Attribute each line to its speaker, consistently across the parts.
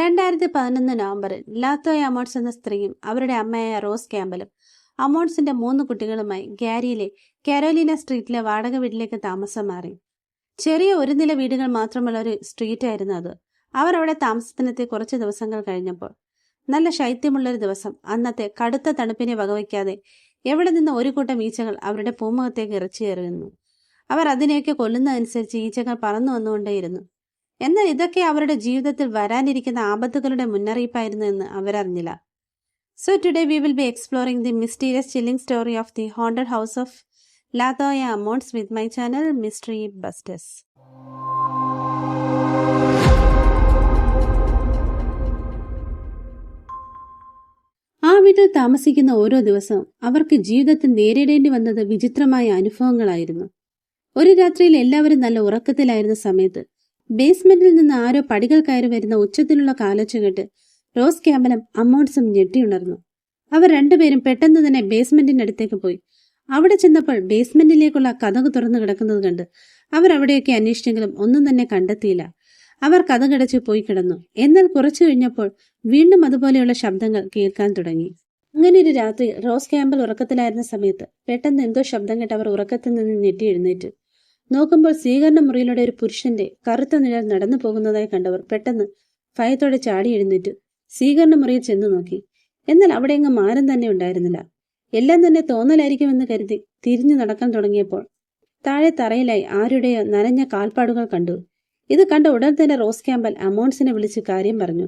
Speaker 1: രണ്ടായിരത്തി പതിനൊന്ന് നവംബറിൽ ലാത്തോയ അമോൺസ് എന്ന സ്ത്രീയും അവരുടെ അമ്മയായ റോസ് ക്യാമ്പലും അമോൺസിന്റെ മൂന്ന് കുട്ടികളുമായി ഗാരിയിലെ കാരോലിന സ്ട്രീറ്റിലെ വാടക വീട്ടിലേക്ക് താമസം മാറി ചെറിയ ഒരു നില വീടുകൾ മാത്രമുള്ള ഒരു ആയിരുന്നു അത് അവർ അവിടെ താമസത്തിനെത്തി കുറച്ച് ദിവസങ്ങൾ കഴിഞ്ഞപ്പോൾ നല്ല ശൈത്യമുള്ളൊരു ദിവസം അന്നത്തെ കടുത്ത തണുപ്പിനെ വകവയ്ക്കാതെ എവിടെ നിന്ന് ഒരു കൂട്ടം ഈച്ചകൾ അവരുടെ പൂമുഖത്തേക്ക് ഇറച്ചിയേറുന്നു അവർ അതിനെയൊക്കെ കൊല്ലുന്നതനുസരിച്ച് ഈച്ചകൾ പറന്നു വന്നുകൊണ്ടേയിരുന്നു എന്നാൽ ഇതൊക്കെ അവരുടെ ജീവിതത്തിൽ വരാനിരിക്കുന്ന ആപത്തുകളുടെ മുന്നറിയിപ്പായിരുന്നു എന്ന് അവരറിഞ്ഞില്ല so today we will be exploring the mysterious chilling story of the haunted house of Latoya Ammons with my channel mystery busters ആ വീട്ടിൽ താമസിക്കുന്ന ഓരോ ദിവസവും അവർക്ക് ജീവിതത്തിൽ നേരിടേണ്ടി വന്നത് വിചിത്രമായ അനുഭവങ്ങളായിരുന്നു ഒരു രാത്രിയിൽ എല്ലാവരും നല്ല ഉറക്കത്തിലായിരുന്ന സമയത്ത് ബേസ്മെന്റിൽ നിന്ന് ആരോ പടികൾ കയറി വരുന്ന ഉച്ചത്തിലുള്ള കാലൊച്ച കേട്ട് റോസ് ക്യാമ്പനും അമ്മോൺസും ഞെട്ടിയുണർന്നു അവർ രണ്ടുപേരും പെട്ടെന്ന് തന്നെ ബേസ്മെന്റിന്റെ അടുത്തേക്ക് പോയി അവിടെ ചെന്നപ്പോൾ ബേസ്മെന്റിലേക്കുള്ള കഥക് തുറന്നു കിടക്കുന്നത് കണ്ട് അവർ അവിടെയൊക്കെ അന്വേഷിച്ചെങ്കിലും ഒന്നും തന്നെ കണ്ടെത്തിയില്ല അവർ കഥകടച്ച് പോയി കിടന്നു എന്നാൽ കുറച്ചു കഴിഞ്ഞപ്പോൾ വീണ്ടും അതുപോലെയുള്ള ശബ്ദങ്ങൾ കേൾക്കാൻ തുടങ്ങി അങ്ങനെ ഒരു രാത്രി റോസ് ക്യാമ്പിൽ ഉറക്കത്തിലായിരുന്ന സമയത്ത് പെട്ടെന്ന് എന്തോ ശബ്ദം കേട്ട് അവർ ഉറക്കത്തിൽ നിന്ന് ഞെട്ടി എഴുന്നേറ്റ് നോക്കുമ്പോൾ സ്വീകരണ മുറിയിലൂടെ ഒരു പുരുഷന്റെ കറുത്ത നിഴൽ നടന്നു പോകുന്നതായി കണ്ടവർ പെട്ടെന്ന് ഭയത്തോടെ ചാടി എഴുന്നേറ്റു സ്വീകരണ മുറിയിൽ ചെന്നു നോക്കി എന്നാൽ അവിടെ അങ്ങ് മാനം തന്നെ ഉണ്ടായിരുന്നില്ല എല്ലാം തന്നെ തോന്നലായിരിക്കുമെന്ന് കരുതി തിരിഞ്ഞു നടക്കാൻ തുടങ്ങിയപ്പോൾ താഴെ തറയിലായി ആരുടെയോ നനഞ്ഞ കാൽപ്പാടുകൾ കണ്ടു ഇത് കണ്ട ഉടൻ തന്നെ റോസ് ക്യാമ്പൽ അമോൺസിനെ വിളിച്ച് കാര്യം പറഞ്ഞു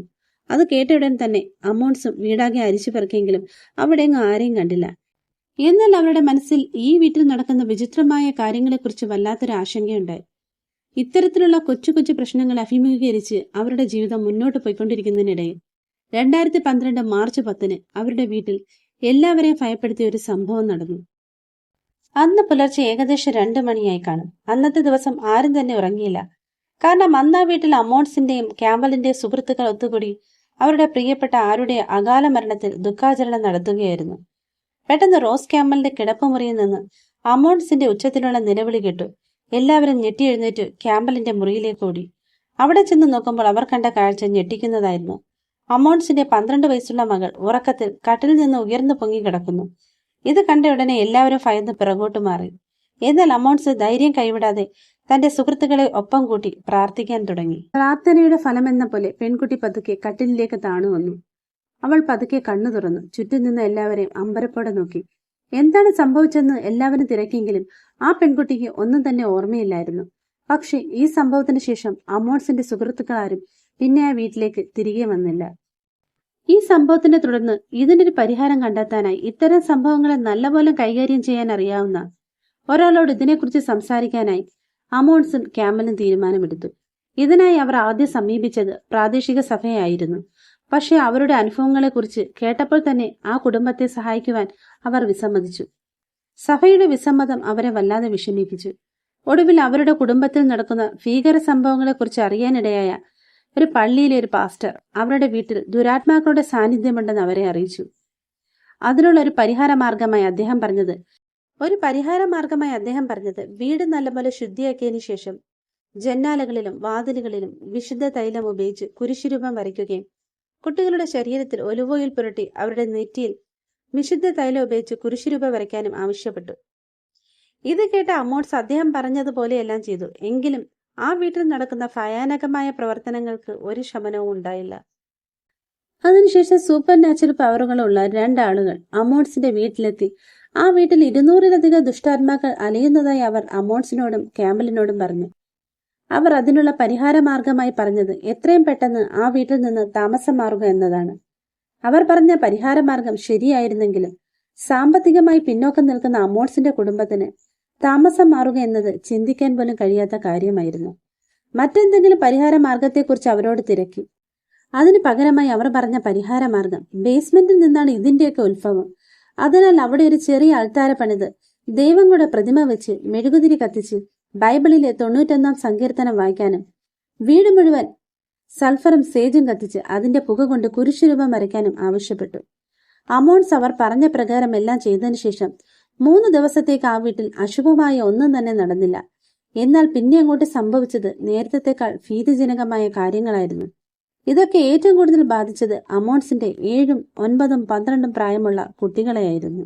Speaker 1: അത് കേട്ട ഉടൻ തന്നെ അമോൺസും വീടാകെ അരിച്ചു പെറുക്കിയെങ്കിലും അവിടെ അങ്ങ് ആരെയും കണ്ടില്ല എന്നാൽ അവരുടെ മനസ്സിൽ ഈ വീട്ടിൽ നടക്കുന്ന വിചിത്രമായ കാര്യങ്ങളെക്കുറിച്ച് വല്ലാത്തൊരു ആശങ്കയുണ്ടായി ഇത്തരത്തിലുള്ള കൊച്ചു കൊച്ചു പ്രശ്നങ്ങൾ അഭിമുഖീകരിച്ച് അവരുടെ ജീവിതം മുന്നോട്ട് പോയിക്കൊണ്ടിരിക്കുന്നതിനിടയിൽ രണ്ടായിരത്തി പന്ത്രണ്ട് മാർച്ച് പത്തിന് അവരുടെ വീട്ടിൽ എല്ലാവരെയും ഭയപ്പെടുത്തിയ ഒരു സംഭവം നടന്നു അന്ന് പുലർച്ചെ ഏകദേശം രണ്ടു മണിയായി കാണും അന്നത്തെ ദിവസം ആരും തന്നെ ഉറങ്ങിയില്ല കാരണം അന്ന് ആ വീട്ടിൽ അമോൺസിന്റെയും ക്യാമ്പലിന്റെയും സുഹൃത്തുക്കൾ ഒത്തുകൂടി അവരുടെ പ്രിയപ്പെട്ട ആരുടെ അകാല മരണത്തിൽ ദുഃഖാചരണം നടത്തുകയായിരുന്നു പെട്ടെന്ന് റോസ് ക്യാമലിന്റെ കിടപ്പുമുറിയിൽ നിന്ന് അമോൺസിന്റെ ഉച്ചത്തിലുള്ള നിലവിളി കേട്ടു എല്ലാവരും ഞെട്ടിയെഴുന്നേറ്റ് ക്യാമ്പലിന്റെ മുറിയിലേക്ക് ഓടി അവിടെ ചെന്ന് നോക്കുമ്പോൾ അവർ കണ്ട കാഴ്ച ഞെട്ടിക്കുന്നതായിരുന്നു അമോൺസിന്റെ പന്ത്രണ്ട് വയസ്സുള്ള മകൾ ഉറക്കത്തിൽ കട്ടിൽ നിന്ന് ഉയർന്നു പൊങ്ങി കിടക്കുന്നു ഇത് കണ്ട ഉടനെ എല്ലാവരും ഭയന്ന് പിറകോട്ട് മാറി എന്നാൽ അമോൺസ് ധൈര്യം കൈവിടാതെ തന്റെ സുഹൃത്തുക്കളെ ഒപ്പം കൂട്ടി പ്രാർത്ഥിക്കാൻ തുടങ്ങി പ്രാർത്ഥനയുടെ ഫലമെന്ന പോലെ പെൺകുട്ടി പതുക്കെ കട്ടിലിലേക്ക് താണു വന്നു അവൾ പതുക്കെ കണ്ണു തുറന്നു ചുറ്റും നിന്ന എല്ലാവരെയും അമ്പരപ്പോടെ നോക്കി എന്താണ് സംഭവിച്ചെന്ന് എല്ലാവരും തിരക്കിയെങ്കിലും ആ പെൺകുട്ടിക്ക് ഒന്നും തന്നെ ഓർമ്മയില്ലായിരുന്നു പക്ഷേ ഈ സംഭവത്തിന് ശേഷം അമോൾസിന്റെ സുഹൃത്തുക്കളാരും പിന്നെ ആ വീട്ടിലേക്ക് തിരികെ വന്നില്ല ഈ സംഭവത്തിനെ തുടർന്ന് ഇതിനൊരു പരിഹാരം കണ്ടെത്താനായി ഇത്തരം സംഭവങ്ങളെ നല്ലപോലെ കൈകാര്യം ചെയ്യാൻ അറിയാവുന്ന ഒരാളോട് ഇതിനെക്കുറിച്ച് സംസാരിക്കാനായി അമോൺസും ക്യാമലും തീരുമാനമെടുത്തു ഇതിനായി അവർ ആദ്യം സമീപിച്ചത് പ്രാദേശിക സഭയായിരുന്നു പക്ഷെ അവരുടെ അനുഭവങ്ങളെക്കുറിച്ച് കേട്ടപ്പോൾ തന്നെ ആ കുടുംബത്തെ സഹായിക്കുവാൻ അവർ വിസമ്മതിച്ചു സഭയുടെ വിസമ്മതം അവരെ വല്ലാതെ വിഷമിപ്പിച്ചു ഒടുവിൽ അവരുടെ കുടുംബത്തിൽ നടക്കുന്ന ഭീകര സംഭവങ്ങളെക്കുറിച്ച് അറിയാനിടയായ ഒരു പള്ളിയിലെ ഒരു പാസ്റ്റർ അവരുടെ വീട്ടിൽ ദുരാത്മാക്കളുടെ സാന്നിധ്യമുണ്ടെന്ന് അവരെ അറിയിച്ചു അതിനുള്ള ഒരു പരിഹാര മാർഗമായി അദ്ദേഹം പറഞ്ഞത് ഒരു പരിഹാര മാർഗമായി അദ്ദേഹം പറഞ്ഞത് വീട് നല്ലപോലെ ശുദ്ധിയാക്കിയതിനു ശേഷം ജന്നാലകളിലും വാതിലുകളിലും വിശുദ്ധ തൈലം ഉപയോഗിച്ച് കുരിശുരൂപം വരയ്ക്കുകയും കുട്ടികളുടെ ശരീരത്തിൽ ഒലുവോയിൽ പുരട്ടി അവരുടെ നെറ്റിയിൽ വിശുദ്ധ തൈലം ഉപയോഗിച്ച് കുരിശുരൂപ വരയ്ക്കാനും ആവശ്യപ്പെട്ടു ഇത് കേട്ട അമ്മോട്സ് അദ്ദേഹം പറഞ്ഞതുപോലെയെല്ലാം ചെയ്തു എങ്കിലും ആ വീട്ടിൽ നടക്കുന്ന ഭയാനകമായ പ്രവർത്തനങ്ങൾക്ക് ഒരു ശമനവും ഉണ്ടായില്ല അതിനുശേഷം സൂപ്പർ നാച്ചുറൽ പവറുകളുള്ള രണ്ടാളുകൾ അമോൺസിന്റെ വീട്ടിലെത്തി ആ വീട്ടിൽ ഇരുന്നൂറിലധികം ദുഷ്ടാത്മാക്കൾ അലയുന്നതായി അവർ അമോൺസിനോടും ക്യാമ്പലിനോടും പറഞ്ഞു അവർ അതിനുള്ള പരിഹാരമാർഗമായി പറഞ്ഞത് എത്രയും പെട്ടെന്ന് ആ വീട്ടിൽ നിന്ന് താമസം മാറുക എന്നതാണ് അവർ പറഞ്ഞ പരിഹാരമാർഗം ശരിയായിരുന്നെങ്കിലും സാമ്പത്തികമായി പിന്നോക്കം നിൽക്കുന്ന അമോൾസിന്റെ കുടുംബത്തിന് താമസം മാറുക എന്നത് ചിന്തിക്കാൻ പോലും കഴിയാത്ത കാര്യമായിരുന്നു മറ്റെന്തെങ്കിലും പരിഹാര മാർഗത്തെക്കുറിച്ച് അവരോട് തിരക്കി അതിന് പകരമായി അവർ പറഞ്ഞ പരിഹാര മാർഗം ബേസ്മെന്റിൽ നിന്നാണ് ഇതിന്റെയൊക്കെ ഉത്ഭവം അതിനാൽ അവിടെ ഒരു ചെറിയ അൾത്താര പണിത് ദൈവങ്ങളുടെ പ്രതിമ വെച്ച് മെഴുകുതിരി കത്തിച്ച് ബൈബിളിലെ തൊണ്ണൂറ്റൊന്നാം സങ്കീർത്തനം വായിക്കാനും വീട് മുഴുവൻ സൾഫറും സേജും കത്തിച്ച് അതിന്റെ പുക കൊണ്ട് കുരിശുരൂപം വരയ്ക്കാനും ആവശ്യപ്പെട്ടു അമോൺസ് അവർ പറഞ്ഞ പ്രകാരം എല്ലാം ചെയ്തതിനു ശേഷം മൂന്ന് ദിവസത്തേക്ക് ആ വീട്ടിൽ അശുഭമായ ഒന്നും തന്നെ നടന്നില്ല എന്നാൽ പിന്നെ അങ്ങോട്ട് സംഭവിച്ചത് നേരത്തെക്കാൾ ഭീതിജനകമായ കാര്യങ്ങളായിരുന്നു ഇതൊക്കെ ഏറ്റവും കൂടുതൽ ബാധിച്ചത് അമോൺസിന്റെ ഏഴും ഒൻപതും പന്ത്രണ്ടും പ്രായമുള്ള കുട്ടികളെയായിരുന്നു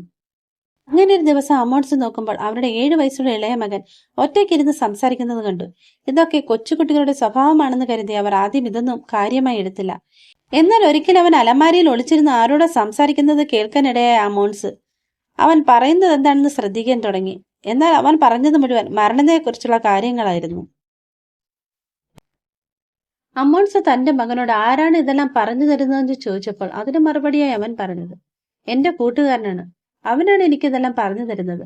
Speaker 1: അങ്ങനെ ഒരു ദിവസം അമോൺസ് നോക്കുമ്പോൾ അവരുടെ ഏഴു വയസ്സുള്ള ഇളയ മകൻ ഒറ്റയ്ക്കിരുന്ന് സംസാരിക്കുന്നത് കണ്ടു ഇതൊക്കെ കൊച്ചുകുട്ടികളുടെ സ്വഭാവമാണെന്ന് കരുതി അവർ ആദ്യം ഇതൊന്നും കാര്യമായി എടുത്തില്ല എന്നാൽ ഒരിക്കൽ അവൻ അലമാരിയിൽ ഒളിച്ചിരുന്ന് ആരോടെ സംസാരിക്കുന്നത് കേൾക്കാനിടയായ അമോൺസ് അവൻ പറയുന്നത് എന്താണെന്ന് ശ്രദ്ധിക്കാൻ തുടങ്ങി എന്നാൽ അവൻ പറഞ്ഞത് മുഴുവൻ മരണത്തെക്കുറിച്ചുള്ള കാര്യങ്ങളായിരുന്നു അമോൺസ് തന്റെ മകനോട് ആരാണ് ഇതെല്ലാം പറഞ്ഞു തരുന്നതെന്ന് ചോദിച്ചപ്പോൾ അതിന് മറുപടിയായി അവൻ പറഞ്ഞത് എന്റെ കൂട്ടുകാരനാണ് അവനാണ് എനിക്കിതെല്ലാം പറഞ്ഞു തരുന്നത്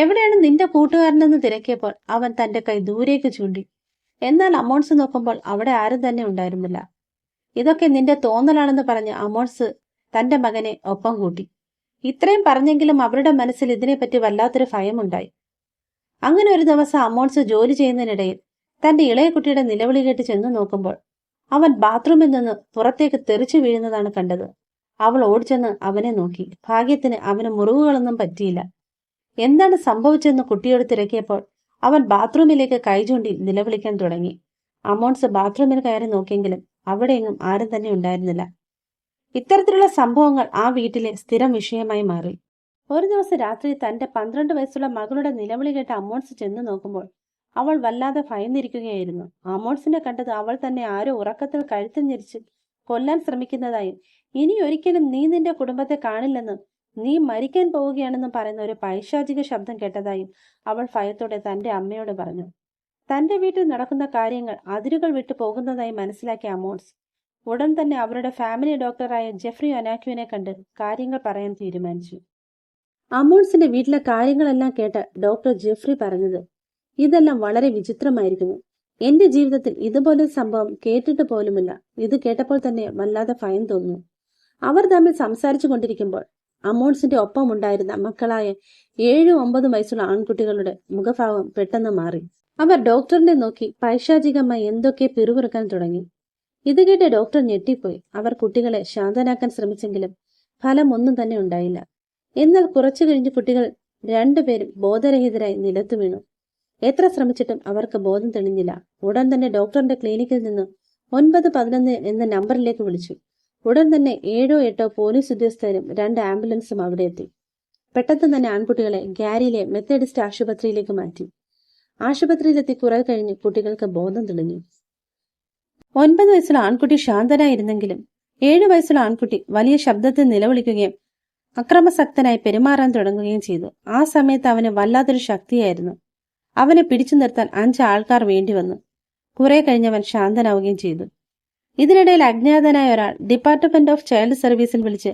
Speaker 1: എവിടെയാണ് നിന്റെ കൂട്ടുകാരനെന്ന് തിരക്കിയപ്പോൾ അവൻ തന്റെ കൈ ദൂരേക്ക് ചൂണ്ടി എന്നാൽ അമോൺസ് നോക്കുമ്പോൾ അവിടെ ആരും തന്നെ ഉണ്ടായിരുന്നില്ല ഇതൊക്കെ നിന്റെ തോന്നലാണെന്ന് പറഞ്ഞ് അമോൺസ് തന്റെ മകനെ ഒപ്പം കൂട്ടി ഇത്രയും പറഞ്ഞെങ്കിലും അവരുടെ മനസ്സിൽ ഇതിനെപ്പറ്റി വല്ലാത്തൊരു ഭയമുണ്ടായി അങ്ങനെ ഒരു ദിവസം അമോൺസ് ജോലി ചെയ്യുന്നതിനിടയിൽ തന്റെ ഇളയ കുട്ടിയുടെ നിലവിളി കേട്ട് ചെന്നു നോക്കുമ്പോൾ അവൻ ബാത്റൂമിൽ നിന്ന് പുറത്തേക്ക് തെറിച്ചു വീഴുന്നതാണ് കണ്ടത് അവൾ ഓടിച്ചെന്ന് അവനെ നോക്കി ഭാഗ്യത്തിന് അവന് മുറിവുകളൊന്നും പറ്റിയില്ല എന്താണ് സംഭവിച്ചെന്ന് കുട്ടിയോട് തിരക്കിയപ്പോൾ അവൻ ബാത്റൂമിലേക്ക് കൈ ചൂണ്ടി നിലവിളിക്കാൻ തുടങ്ങി അമോൺസ് ബാത്റൂമിൽ കയറി നോക്കിയെങ്കിലും അവിടെയെങ്ങും ആരും തന്നെ ഉണ്ടായിരുന്നില്ല ഇത്തരത്തിലുള്ള സംഭവങ്ങൾ ആ വീട്ടിലെ സ്ഥിരം വിഷയമായി മാറി ഒരു ദിവസം രാത്രി തന്റെ പന്ത്രണ്ട് വയസ്സുള്ള മകളുടെ നിലവിളി കേട്ട് അമോൺസ് ചെന്ന് നോക്കുമ്പോൾ അവൾ വല്ലാതെ ഭയന്നിരിക്കുകയായിരുന്നു അമോൺസിനെ കണ്ടത് അവൾ തന്നെ ആരോ ഉറക്കത്തിൽ കഴുത്തിഞ്ഞിരിച്ച് കൊല്ലാൻ ശ്രമിക്കുന്നതായും ഇനി ഒരിക്കലും നീ നിന്റെ കുടുംബത്തെ കാണില്ലെന്നും നീ മരിക്കാൻ പോവുകയാണെന്നും പറയുന്ന ഒരു പൈശാചിക ശബ്ദം കേട്ടതായും അവൾ ഭയത്തോടെ തന്റെ അമ്മയോട് പറഞ്ഞു തന്റെ വീട്ടിൽ നടക്കുന്ന കാര്യങ്ങൾ അതിരുകൾ വിട്ടു പോകുന്നതായി മനസ്സിലാക്കിയ അമോൺസ് ഉടൻ തന്നെ അവരുടെ ഫാമിലി ഡോക്ടറായ ജെഫ്രി ഒനാക്യുവിനെ കണ്ട് കാര്യങ്ങൾ പറയാൻ തീരുമാനിച്ചു അമോൺസിന്റെ വീട്ടിലെ കാര്യങ്ങളെല്ലാം കേട്ട ഡോക്ടർ ജെഫ്രി പറഞ്ഞത് ഇതെല്ലാം വളരെ വിചിത്രമായിരിക്കുന്നു എന്റെ ജീവിതത്തിൽ ഇതുപോലൊരു സംഭവം കേട്ടിട്ട് പോലുമില്ല ഇത് കേട്ടപ്പോൾ തന്നെ വല്ലാതെ ഭയം തോന്നുന്നു അവർ തമ്മിൽ സംസാരിച്ചു കൊണ്ടിരിക്കുമ്പോൾ അമോൺസിന്റെ ഉണ്ടായിരുന്ന മക്കളായ ഏഴും ഒമ്പതും വയസ്സുള്ള ആൺകുട്ടികളുടെ മുഖഭാവം പെട്ടെന്ന് മാറി അവർ ഡോക്ടറിനെ നോക്കി പൈശാചികമായി എന്തൊക്കെ പിറുപിറുക്കാൻ തുടങ്ങി ഇത് കേട്ട് ഡോക്ടർ ഞെട്ടിപ്പോയി അവർ കുട്ടികളെ ശാന്തനാക്കാൻ ശ്രമിച്ചെങ്കിലും ഫലം ഒന്നും തന്നെ ഉണ്ടായില്ല എന്നാൽ കുറച്ചു കഴിഞ്ഞ് കുട്ടികൾ രണ്ടുപേരും ബോധരഹിതരായി നിലത്തു വീണു എത്ര ശ്രമിച്ചിട്ടും അവർക്ക് ബോധം തെളിഞ്ഞില്ല ഉടൻ തന്നെ ഡോക്ടറിന്റെ ക്ലിനിക്കിൽ നിന്ന് ഒൻപത് പതിനൊന്ന് എന്ന നമ്പറിലേക്ക് വിളിച്ചു ഉടൻ തന്നെ ഏഴോ എട്ടോ പോലീസ് ഉദ്യോഗസ്ഥരും രണ്ട് ആംബുലൻസും അവിടെ എത്തി പെട്ടെന്ന് തന്നെ ആൺകുട്ടികളെ ഗാരിയിലെ മെത്തഡിസ്റ്റ് ആശുപത്രിയിലേക്ക് മാറ്റി ആശുപത്രിയിലെത്തി കുറെ കഴിഞ്ഞ് കുട്ടികൾക്ക് ബോധം തെളിഞ്ഞു ഒൻപത് വയസ്സുള്ള ആൺകുട്ടി ശാന്തനായിരുന്നെങ്കിലും ഏഴു വയസ്സുള്ള ആൺകുട്ടി വലിയ ശബ്ദത്തിൽ നിലവിളിക്കുകയും അക്രമസക്തനായി പെരുമാറാൻ തുടങ്ങുകയും ചെയ്തു ആ സമയത്ത് അവന് വല്ലാത്തൊരു ശക്തിയായിരുന്നു അവനെ പിടിച്ചു നിർത്താൻ അഞ്ച് ആൾക്കാർ വേണ്ടി വന്നു കുറെ കഴിഞ്ഞവൻ ശാന്തനാവുകയും ചെയ്തു ഇതിനിടയിൽ അജ്ഞാതനായ ഒരാൾ ഡിപ്പാർട്ട്മെന്റ് ഓഫ് ചൈൽഡ് സർവീസിൽ വിളിച്ച്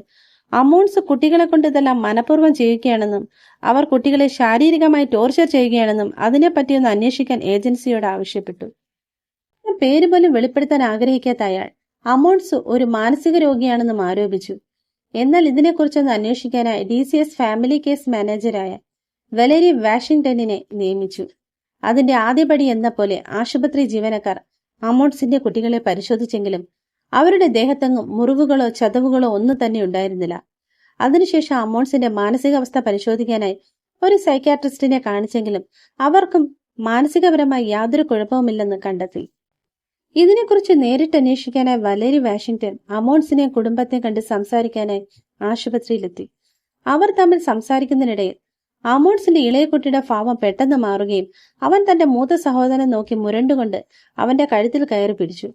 Speaker 1: അമോൺസ് കുട്ടികളെ കൊണ്ട് ഇതെല്ലാം മനഃപൂർവ്വം ചെയ്യുകയാണെന്നും അവർ കുട്ടികളെ ശാരീരികമായി ടോർച്ചർ ചെയ്യുകയാണെന്നും അതിനെപ്പറ്റിയൊന്ന് അന്വേഷിക്കാൻ ഏജൻസിയോട് ആവശ്യപ്പെട്ടു പേര് പോലും വെളിപ്പെടുത്താൻ ആഗ്രഹിക്കാത്ത അയാൾ അമോൺസ് ഒരു മാനസിക രോഗിയാണെന്നും ആരോപിച്ചു എന്നാൽ ഇതിനെക്കുറിച്ചൊന്ന് അന്വേഷിക്കാനായി D C S family case മാനേജരായ വലേരി വാഷിംഗ്ടണിനെ നിയമിച്ചു അതിന്റെ ആദ്യപടി എന്ന പോലെ ആശുപത്രി ജീവനക്കാർ അമോട്സിന്റെ കുട്ടികളെ പരിശോധിച്ചെങ്കിലും അവരുടെ ദേഹത്തെങ്ങും മുറിവുകളോ ചതവുകളോ ഒന്നും തന്നെ ഉണ്ടായിരുന്നില്ല അതിനുശേഷം അമോൺസിന്റെ മാനസികാവസ്ഥ പരിശോധിക്കാനായി ഒരു സൈക്യാട്രിസ്റ്റിനെ കാണിച്ചെങ്കിലും അവർക്കും മാനസികപരമായി യാതൊരു കുഴപ്പവുമില്ലെന്ന് കണ്ടെത്തി ഇതിനെക്കുറിച്ച് നേരിട്ട് അന്വേഷിക്കാനായി വലേരി വാഷിംഗ്ടൺ അമോൺസിനെ കുടുംബത്തെ കണ്ട് സംസാരിക്കാനായി ആശുപത്രിയിലെത്തി അവർ തമ്മിൽ സംസാരിക്കുന്നതിനിടയിൽ അമോൺസിന്റെ ഇളയ കുട്ടിയുടെ ഭാവം പെട്ടെന്ന് മാറുകയും അവൻ തന്റെ മൂത്ത സഹോദരനെ നോക്കി മുരണ്ടുകൊണ്ട് അവന്റെ കഴുത്തിൽ കയറി പിടിച്ചു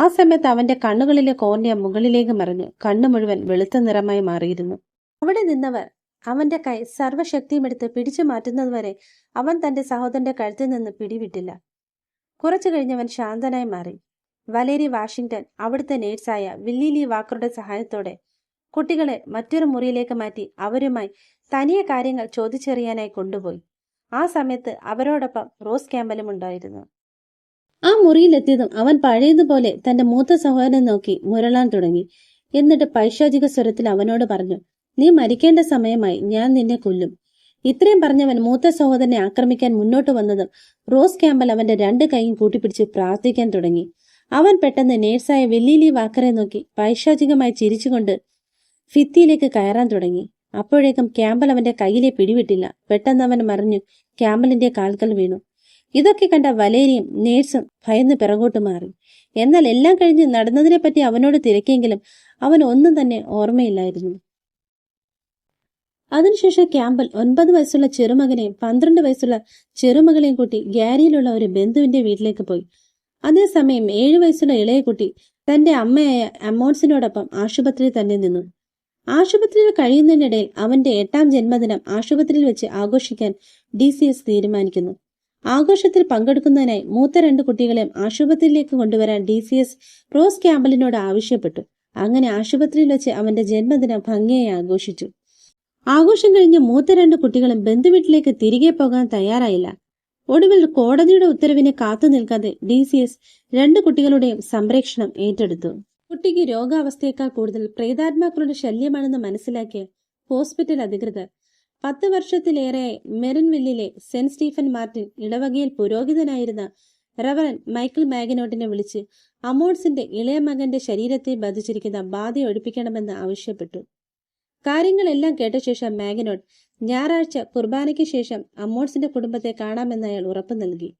Speaker 1: ആ സമയത്ത് അവന്റെ കണ്ണുകളിലെ കോർണിയ മുകളിലേക്ക് മറിഞ്ഞു കണ്ണു മുഴുവൻ വെളുത്ത നിറമായി മാറിയിരുന്നു അവിടെ നിന്നവർ അവന്റെ കൈ സർവ്വശക്തിയും എടുത്ത് പിടിച്ചു മാറ്റുന്നതുവരെ അവൻ തന്റെ സഹോദരന്റെ കഴുത്തിൽ നിന്ന് പിടിവിട്ടില്ല കുറച്ചു കഴിഞ്ഞവൻ ശാന്തനായി മാറി വലേരി വാഷിംഗ്ടൺ അവിടുത്തെ നേഴ്സായ വില്ലി ലീ വാക്കറുടെ സഹായത്തോടെ കുട്ടികളെ മറ്റൊരു മുറിയിലേക്ക് മാറ്റി അവരുമായി തനിയെ കാര്യങ്ങൾ ചോദിച്ചറിയാനായി കൊണ്ടുപോയി ആ സമയത്ത് അവരോടൊപ്പം റോസ് ക്യാമ്പലും ഉണ്ടായിരുന്നു ആ മുറിയിലെത്തിയതും അവൻ പഴയതുപോലെ തന്റെ മൂത്ത സഹോദരനെ നോക്കി മുരളാൻ തുടങ്ങി എന്നിട്ട് പൈശാചിക സ്വരത്തിൽ അവനോട് പറഞ്ഞു നീ മരിക്കേണ്ട സമയമായി ഞാൻ നിന്നെ കൊല്ലും ഇത്രയും പറഞ്ഞവൻ മൂത്ത സഹോദരനെ ആക്രമിക്കാൻ മുന്നോട്ട് വന്നതും റോസ് ക്യാമ്പൽ അവന്റെ രണ്ട് കൈയും കൂട്ടിപ്പിടിച്ച് പ്രാർത്ഥിക്കാൻ തുടങ്ങി അവൻ പെട്ടെന്ന് നേഴ്സായ വെല്ലിലി വാക്കറെ നോക്കി പൈശാചികമായി ചിരിച്ചുകൊണ്ട് ഫിത്തിയിലേക്ക് കയറാൻ തുടങ്ങി അപ്പോഴേക്കും ക്യാമ്പൽ അവന്റെ കയ്യിലെ പിടിവിട്ടില്ല പെട്ടെന്ന് അവൻ മറിഞ്ഞു ക്യാമ്പലിന്റെ കാൽക്കൽ വീണു ഇതൊക്കെ കണ്ട വലേരിയും നേഴ്സും ഭയന്ന് പിറകോട്ട് മാറി എന്നാൽ എല്ലാം കഴിഞ്ഞ് പറ്റി അവനോട് തിരക്കിയെങ്കിലും അവൻ ഒന്നും തന്നെ ഓർമ്മയില്ലായിരുന്നു അതിനുശേഷം ക്യാമ്പൽ ഒൻപത് വയസ്സുള്ള ചെറുമകനെയും പന്ത്രണ്ട് വയസ്സുള്ള ചെറുമകളെയും കൂട്ടി ഗ്യാരിയിലുള്ള ഒരു ബന്ധുവിന്റെ വീട്ടിലേക്ക് പോയി അതേസമയം ഏഴു വയസ്സുള്ള ഇളയ കുട്ടി തന്റെ അമ്മയായ അമോൺസിനോടൊപ്പം ആശുപത്രിയിൽ തന്നെ നിന്നു ആശുപത്രിയിൽ കഴിയുന്നതിനിടയിൽ അവന്റെ എട്ടാം ജന്മദിനം ആശുപത്രിയിൽ വെച്ച് ആഘോഷിക്കാൻ ഡി സി എസ് തീരുമാനിക്കുന്നു ആഘോഷത്തിൽ പങ്കെടുക്കുന്നതിനായി മൂത്ത രണ്ട് കുട്ടികളെയും ആശുപത്രിയിലേക്ക് കൊണ്ടുവരാൻ ഡി സി എസ് റോസ് ക്യാമ്പലിനോട് ആവശ്യപ്പെട്ടു അങ്ങനെ ആശുപത്രിയിൽ വെച്ച് അവന്റെ ജന്മദിനം ഭംഗിയായി ആഘോഷിച്ചു ആഘോഷം കഴിഞ്ഞ് മൂത്ത രണ്ട് കുട്ടികളും ബന്ധുവീട്ടിലേക്ക് തിരികെ പോകാൻ തയ്യാറായില്ല ഒടുവിൽ കോടതിയുടെ ഉത്തരവിനെ കാത്തു നിൽക്കാതെ ഡി സി എസ് രണ്ട് കുട്ടികളുടെയും സംരക്ഷണം ഏറ്റെടുത്തു കുട്ടിക്ക് രോഗാവസ്ഥയേക്കാൾ കൂടുതൽ പ്രേതാത്മാക്കളുടെ ശല്യമാണെന്ന് മനസ്സിലാക്കിയ ഹോസ്പിറ്റൽ അധികൃതർ പത്ത് വർഷത്തിലേറെ മെറിൻവില്ലിലെ സെന്റ് സ്റ്റീഫൻ മാർട്ടിൻ ഇടവകയിൽ പുരോഹിതനായിരുന്ന റവറൻ മൈക്കിൾ മാഗനോട്ടിനെ വിളിച്ച് അമോൺസിന്റെ ഇളയ മകന്റെ ശരീരത്തെ ബാധിച്ചിരിക്കുന്ന ബാധ ഒഴിപ്പിക്കണമെന്ന് ആവശ്യപ്പെട്ടു കാര്യങ്ങളെല്ലാം കേട്ട ശേഷം മാഗനോട്ട് ഞായറാഴ്ച കുർബാനയ്ക്ക് ശേഷം അമോൺസിന്റെ കുടുംബത്തെ കാണാമെന്ന് അയാൾ ഉറപ്പു നൽകി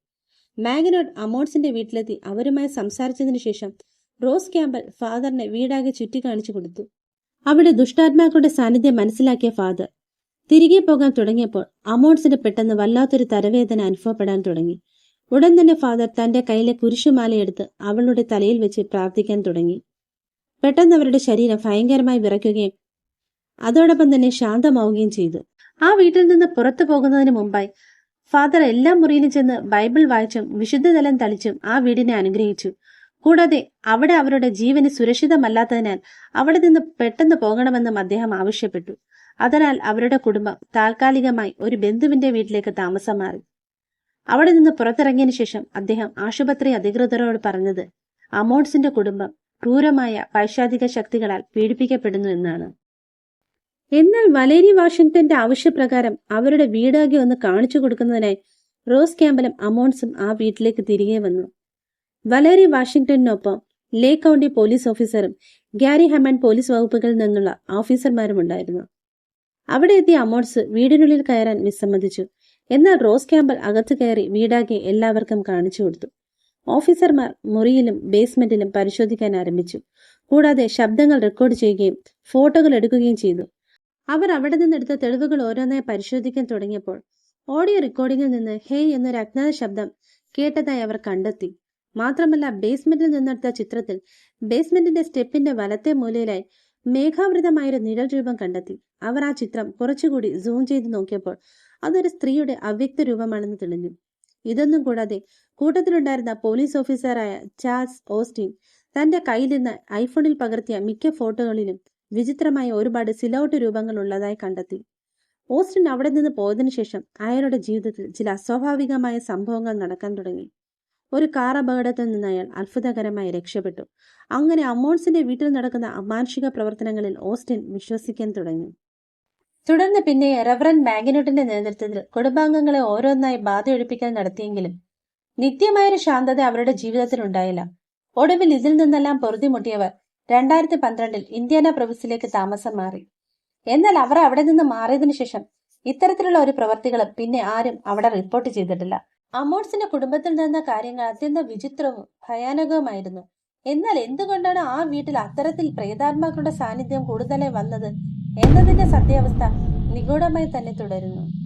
Speaker 1: മാഗനോട്ട് അമോൺസിന്റെ വീട്ടിലെത്തി അവരുമായി സംസാരിച്ചതിനു ശേഷം റോസ് ക്യാമ്പൽ ഫാദറിനെ വീടാകെ ചുറ്റിക്കാണിച്ചു കൊടുത്തു അവിടെ ദുഷ്ടാത്മാക്കളുടെ സാന്നിധ്യം മനസ്സിലാക്കിയ ഫാദർ തിരികെ പോകാൻ തുടങ്ങിയപ്പോൾ അമോൺസിന് പെട്ടെന്ന് വല്ലാത്തൊരു തരവേദന അനുഭവപ്പെടാൻ തുടങ്ങി ഉടൻ തന്നെ ഫാദർ തന്റെ കയ്യിലെ കുരിശുമാലയെടുത്ത് അവളുടെ തലയിൽ വെച്ച് പ്രാർത്ഥിക്കാൻ തുടങ്ങി പെട്ടെന്ന് അവരുടെ ശരീരം ഭയങ്കരമായി വിറയ്ക്കുകയും അതോടൊപ്പം തന്നെ ശാന്തമാവുകയും ചെയ്തു ആ വീട്ടിൽ നിന്ന് പുറത്തു പോകുന്നതിന് മുമ്പായി ഫാദർ എല്ലാ മുറിയിലും ചെന്ന് ബൈബിൾ വായിച്ചും വിശുദ്ധതലം തളിച്ചും ആ വീടിനെ അനുഗ്രഹിച്ചു കൂടാതെ അവിടെ അവരുടെ ജീവന് സുരക്ഷിതമല്ലാത്തതിനാൽ അവിടെ നിന്ന് പെട്ടെന്ന് പോകണമെന്നും അദ്ദേഹം ആവശ്യപ്പെട്ടു അതിനാൽ അവരുടെ കുടുംബം താൽക്കാലികമായി ഒരു ബന്ധുവിന്റെ വീട്ടിലേക്ക് താമസം മാറി അവിടെ നിന്ന് പുറത്തിറങ്ങിയതിനു ശേഷം അദ്ദേഹം ആശുപത്രി അധികൃതരോട് പറഞ്ഞത് അമോൺസിന്റെ കുടുംബം ക്രൂരമായ പൈശാചിക ശക്തികളാൽ പീഡിപ്പിക്കപ്പെടുന്നു എന്നാണ് എന്നാൽ വലേരി വാഷിംഗ്ടന്റെ ആവശ്യപ്രകാരം അവരുടെ വീടാകെ ഒന്ന് കാണിച്ചു കൊടുക്കുന്നതിനായി റോസ് ക്യാമ്പലും അമോൺസും ആ വീട്ടിലേക്ക് തിരികെ വന്നു വലേറി വാഷിംഗ്ടണിനൊപ്പം ലേ കൗണ്ടി പോലീസ് ഓഫീസറും ഗാരി ഹമൻ പോലീസ് വകുപ്പുകളിൽ നിന്നുള്ള ഓഫീസർമാരും ഉണ്ടായിരുന്നു അവിടെ എത്തിയ അമോട്സ് വീടിനുള്ളിൽ കയറാൻ വിസമ്മതിച്ചു എന്നാൽ റോസ് ക്യാമ്പൽ അകത്തു കയറി വീടാകെ എല്ലാവർക്കും കാണിച്ചു കൊടുത്തു ഓഫീസർമാർ മുറിയിലും ബേസ്മെന്റിലും പരിശോധിക്കാൻ ആരംഭിച്ചു കൂടാതെ ശബ്ദങ്ങൾ റെക്കോർഡ് ചെയ്യുകയും ഫോട്ടോകൾ എടുക്കുകയും ചെയ്തു അവർ അവിടെ നിന്നെടുത്ത തെളിവുകൾ ഓരോന്നായി പരിശോധിക്കാൻ തുടങ്ങിയപ്പോൾ ഓഡിയോ റെക്കോർഡിംഗിൽ നിന്ന് ഹേ എന്നൊരു അജ്ഞാത ശബ്ദം കേട്ടതായി അവർ കണ്ടെത്തി മാത്രമല്ല ബേസ്മെന്റിൽ നിന്നെടുത്ത ചിത്രത്തിൽ ബേസ്മെന്റിന്റെ സ്റ്റെപ്പിന്റെ വലത്തെ മൂലയിലായി മേഘാവൃതമായൊരു നിഴൽ രൂപം കണ്ടെത്തി അവർ ആ ചിത്രം കുറച്ചുകൂടി സൂം ചെയ്ത് നോക്കിയപ്പോൾ അതൊരു സ്ത്രീയുടെ അവ്യക്ത രൂപമാണെന്ന് തെളിഞ്ഞു ഇതൊന്നും കൂടാതെ കൂട്ടത്തിലുണ്ടായിരുന്ന പോലീസ് ഓഫീസറായ ചാൾസ് ഓസ്റ്റിൻ തന്റെ നിന്ന് ഐഫോണിൽ പകർത്തിയ മിക്ക ഫോട്ടോകളിലും വിചിത്രമായ ഒരുപാട് സിലൌട്ട് രൂപങ്ങൾ ഉള്ളതായി കണ്ടെത്തി ഓസ്റ്റിൻ അവിടെ നിന്ന് പോയതിനു ശേഷം അയാളുടെ ജീവിതത്തിൽ ചില അസ്വാഭാവികമായ സംഭവങ്ങൾ നടക്കാൻ തുടങ്ങി ഒരു കാർ അപകടത്തിൽ നിന്ന് അയാൾ അത്ഭുതകരമായി രക്ഷപ്പെട്ടു അങ്ങനെ അമോൺസിന്റെ വീട്ടിൽ നടക്കുന്ന അമാനുഷിക പ്രവർത്തനങ്ങളിൽ ഓസ്റ്റിൻ വിശ്വസിക്കാൻ തുടങ്ങി തുടർന്ന് പിന്നെ റവറൻ മാഗിനോട്ടിന്റെ നേതൃത്വത്തിൽ കുടുംബാംഗങ്ങളെ ഓരോന്നായി ബാധയൊഴിപ്പിക്കൽ നടത്തിയെങ്കിലും നിത്യമായൊരു ശാന്തത അവരുടെ ജീവിതത്തിൽ ഉണ്ടായില്ല ഒടുവിൽ ഇതിൽ നിന്നെല്ലാം പൊറുതിമുട്ടിയവർ രണ്ടായിരത്തി പന്ത്രണ്ടിൽ ഇന്ത്യാന പ്രവിസിലേക്ക് താമസം മാറി എന്നാൽ അവർ അവിടെ നിന്ന് മാറിയതിനു ശേഷം ഇത്തരത്തിലുള്ള ഒരു പ്രവർത്തികളും പിന്നെ ആരും അവിടെ റിപ്പോർട്ട് ചെയ്തിട്ടില്ല അമോർസിന്റെ കുടുംബത്തിൽ നടന്ന കാര്യങ്ങൾ അത്യന്തം വിചിത്രവും ഭയാനകവുമായിരുന്നു എന്നാൽ എന്തുകൊണ്ടാണ് ആ വീട്ടിൽ അത്തരത്തിൽ പ്രേതാത്മാക്കളുടെ സാന്നിധ്യം കൂടുതലായി വന്നത് എന്നതിന്റെ സത്യാവസ്ഥ നിഗൂഢമായി തന്നെ തുടരുന്നു